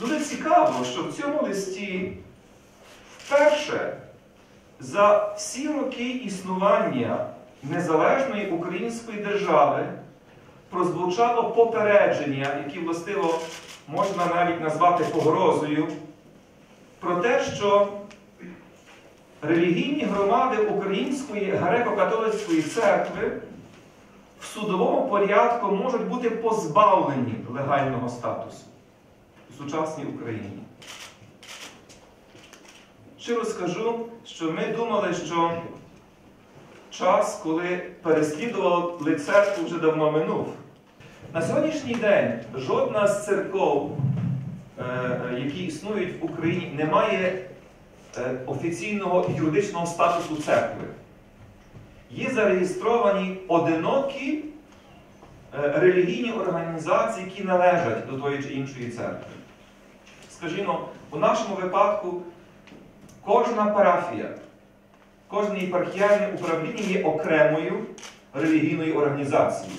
Дуже цікаво, що в цьому листі вперше за всі роки існування незалежної української держави прозвучало попередження, яке властиво можна навіть назвати погрозою, про те, що релігійні громади Української греко-католицької церкви в судовому порядку можуть бути позбавлені легального статусу у сучасній Україні. Щиро скажу, що ми думали, що час, коли переслідували церкву, вже давно минув. На сьогоднішній день жодна з церков, е, е, які існують в Україні, не має е, офіційного юридичного статусу церкви. Є зареєстровані одинокі релігійні організації, які належать до тої чи іншої церкви. Скажімо, у нашому випадку кожна парафія, кожне єпархіальне управління є окремою релігійною організацією.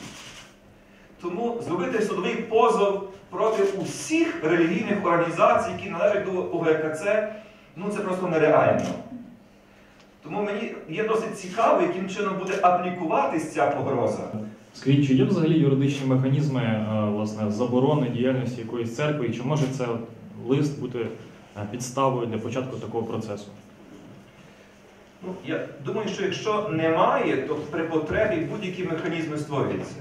Тому зробити судовий позов проти усіх релігійних організацій, які належать до УГКЦ, ну це просто нереально. Тому мені є досить цікаво, яким чином буде аплікуватись ця погроза. Скажіть, чи є взагалі юридичні механізми е, власне заборони діяльності якоїсь церкви, і чи може це лист бути е, підставою для початку такого процесу? Ну, я думаю, що якщо немає, то при потребі будь-які механізми створюються.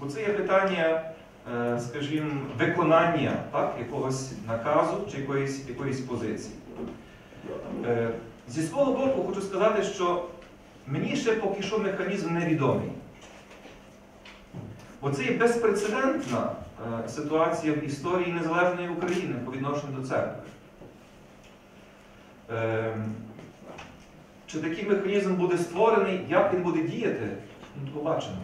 Бо це є питання, е, скажімо, виконання так, якогось наказу чи якоїсь, якоїсь позиції. Е, Зі свого боку хочу сказати, що мені ще поки що механізм невідомий. Бо це є безпрецедентна е, ситуація в історії незалежної України по відношенню до церкви. Ем, Чи такий механізм буде створений, як він буде діяти, ну, побачимо.